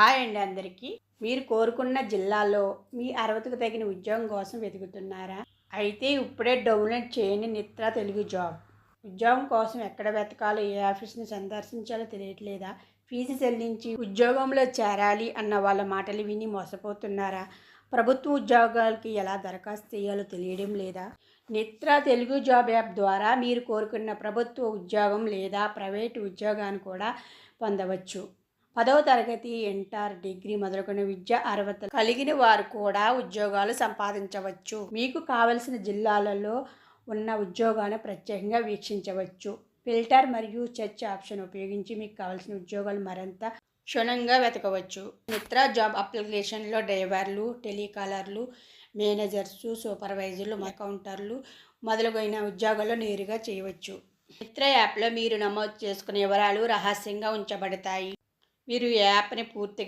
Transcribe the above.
Hi అండి అందరికీ. మీరు కోరుకున్న జిల్లాలో మీ అర్హతకు తగిన ఉద్యోగం కోసం వెతుకుతున్నారా? అయితే ఇప్పుడే డౌన్లోడ్ చేయని నిత్ర తెలుగు జాబ్. ఉద్యోగం కోసం ఎక్కడ వెతకాలో ఏ ఆఫీస్ని సందర్శించాలో తెలియట్లేదా? ఫీజు చెల్లించి ఉద్యోగంలో చేరాలి అన్న వాళ్ళ మాటలు విని మోసపోతున్నారా? ప్రభుత్వ ఉద్యోగాలకి ఎలా దరఖాస్తు చేయాలో తెలియడం లేదా? నిత్ర తెలుగు జాబ్ యాప్ ద్వారా మీరు కోరుకున్న ప్రభుత్వ ఉద్యోగం లేదా ప్రైవేటు ఉద్యోగాన్ని కూడా పొందవచ్చు. పదవ తరగతి ఎంటర్ డిగ్రీ మొదలుకొని విద్యా అర్హత కలిగిన వారు కూడా ఉద్యోగాలు సంపాదించవచ్చు. మీకు కావలసిన జిల్లాలలో ఉన్న ఉద్యోగాలను ప్రత్యేకంగా వీక్షించవచ్చు. ఫిల్టర్ మరియు చర్చ్ ఆప్షన్ ఉపయోగించి మీకు కావాల్సిన ఉద్యోగాలు మరింత క్షుణ్ణంగా వెతకవచ్చు. మిత్ర జాబ్ అప్లికేషన్లో డ్రైవర్లు టెలికాలర్లు మేనేజర్స్ సూపర్వైజర్లు అకౌంటర్లు మొదలుగైన ఉద్యోగాలు నేరుగా చేయవచ్చు. మిత్ర యాప్లో మీరు నమోదు చేసుకునే వివరాలు రహస్యంగా ఉంచబడతాయి. మీరు ఈ యాప్ని పూర్తిగా